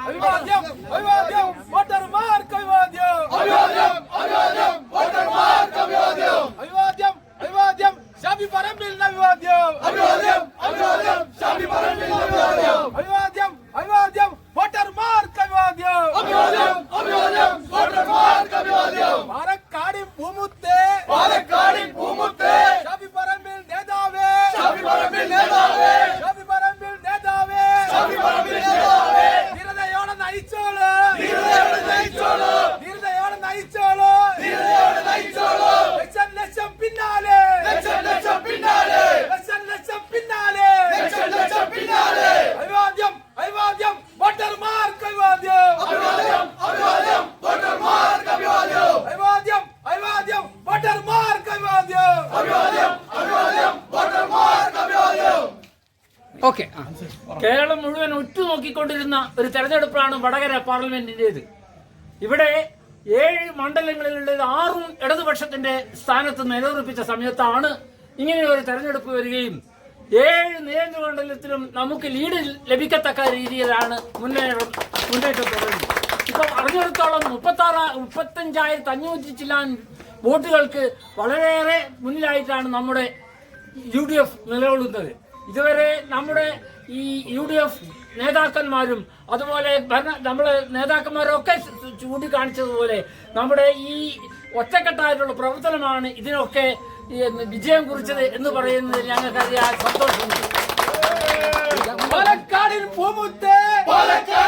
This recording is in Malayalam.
അഭിവാദ്യം അഭിവാദ്യം ഓക്കെ കേരളം മുഴുവൻ ഉറ്റുനോക്കിക്കൊണ്ടിരുന്ന ഒരു തെരഞ്ഞെടുപ്പാണ് വടകര പാർലമെന്റിന്റേത്. ഇവിടെ ഏഴ് മണ്ഡലങ്ങളിലുള്ളത് ആറും ഇടതുപക്ഷത്തിന്റെ സ്ഥാനത്ത് നിലനിർപ്പിച്ച സമയത്താണ് ഇങ്ങനെ ഒരു തെരഞ്ഞെടുപ്പ് വരികയും ഏഴ് നിയമമണ്ഡലത്തിലും നമുക്ക് ലീഡ് ലഭിക്കത്തക്ക രീതിയിലാണ് മുന്നേറ്റം മുന്നേറ്റം തുടരുന്നത്. ഇപ്പൊ അറിഞ്ഞിടത്തോളം മുപ്പത്തി ആറ് മുപ്പത്തഞ്ചായിരത്തി അഞ്ഞൂറ്റി ചില്ലാൻ വോട്ടുകൾക്ക് വളരെയേറെ മുന്നിലായിട്ടാണ് നമ്മുടെ യു ഡി എഫ് നിലകൊള്ളുന്നത്. ഇതുവരെ നമ്മുടെ ഈ യു ഡി എഫ് നേതാക്കന്മാരും അതുപോലെ ഭരണ നമ്മളെ നേതാക്കന്മാരൊക്കെ ചൂണ്ടിക്കാണിച്ചതുപോലെ നമ്മുടെ ഈ ഒറ്റക്കെട്ടായിട്ടുള്ള പ്രവർത്തനമാണ് ഇതിനൊക്കെ വിജയം കുറിച്ചത് എന്ന് പറയുന്നതിൽ ഞങ്ങൾക്ക് അറിയാൻ സന്തോഷമുണ്ട്. പാലക്കാടിൽ പൂമുത്തേ പാലക്കാട്